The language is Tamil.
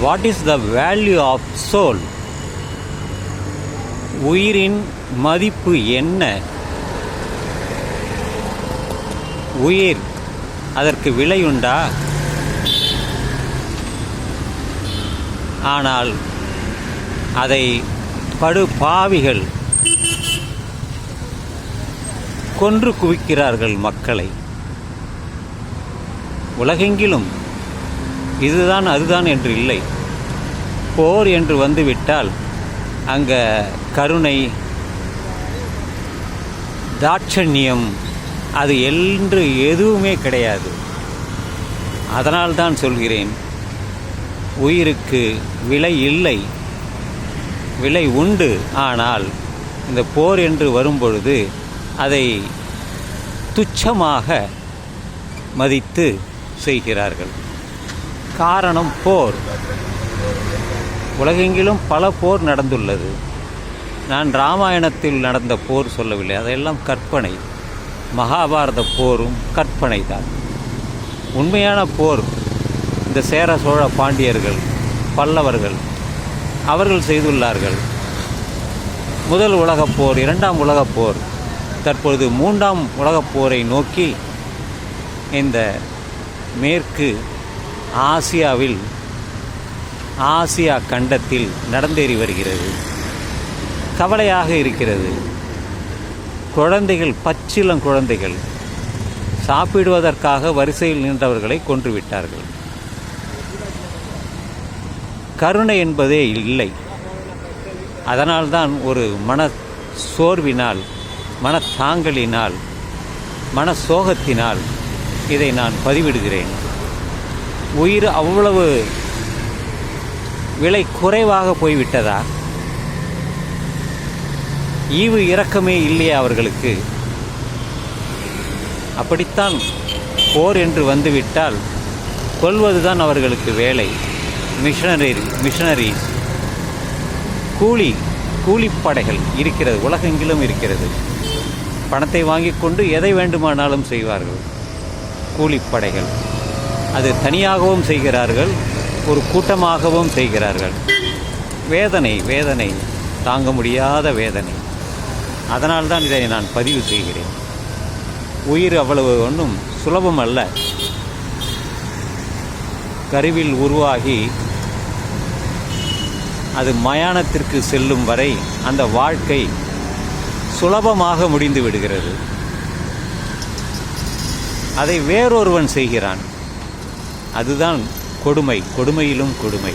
What is the value of soul உயிரின் மதிப்பு என்ன? உயிர் அதற்கு விலையுண்டா ஆனால் அதை படு பாவிகள் கொன்று குவிக்கிறார்கள் மக்களை. உலகெங்கிலும் இதுதான் அதுதான் என்று இல்லை. போர் என்று வந்துவிட்டால் அங்கே கருணை தாட்சண்யம் அது என்று எதுவுமே கிடையாது. அதனால்தான் சொல்கிறேன் உயிருக்கு விலை இல்லை. விலை உண்டு ஆனால் இந்த போர் என்று வரும்பொழுது அதை துச்சமாக மதித்து செய்கிறார்கள். காரணம் போர். உலகெங்கிலும் பல போர் நடந்துள்ளது. நான் ராமாயணத்தில் நடந்த போர் சொல்லவில்லை. அதெல்லாம் கற்பனை. மகாபாரத போரும் கற்பனை தான். உண்மையான போர் இந்த சேர சோழ பாண்டியர்கள் பல்லவர்கள் அவர்கள் செய்துள்ளார்கள். முதல் உலகப் போர் இரண்டாம் உலகப் போர் தற்பொழுது மூன்றாம் உலகப் போரை நோக்கி இந்த மேற்கு ஆசியாவில் ஆசியா கண்டத்தில் நடந்தேறி வருகிறது. கவலையாக இருக்கிறது. குழந்தைகள் பச்சிளம் குழந்தைகள் சாப்பிடுவதற்காக வரிசையில் நின்றவர்களை கொன்றுவிட்டார்கள். கருணை என்பதே இல்லை. அதனால்தான் ஒரு மன சோர்வினால் மனத்தாங்கலினால் மன சோகத்தினால் இதை நான் பதிவிடுகிறேன். உயிர் அவ்வளவு விலை குறைவாக போய்விட்டதா? ஈவு இரக்கமே இல்லையா அவர்களுக்கு. அப்படித்தான் போர் என்று வந்துவிட்டால் கொல்வதுதான் அவர்களுக்கு வேலை. Missionary missionaries. கூலி கூலிப்படைகள் இருக்கிறது உலகெங்கிலும் இருக்கிறது. பணத்தை வாங்கிக் கொண்டு எதை வேண்டுமானாலும் செய்வார்கள். கூலிப்படைகள். அது தனியாகவும் செய்கிறார்கள் ஒரு கூட்டமாகவும் செய்கிறார்கள். வேதனை வேதனை தாங்க முடியாத வேதனை. அதனால்தான் இதை நான் பதிவு செய்கிறேன். உயிர் அவ்வளவு ஒன்றும் சுலபம் அல்ல. கருவில் உருவாகி அது மயானத்திற்கு செல்லும் வரை அந்த வாழ்க்கை சுலபமாக முடிந்து விடுகிறது. அதை வேறொருவன் செய்கிறான். அதுதான் கொடுமை. கொடுமையிலும் கொடுமை.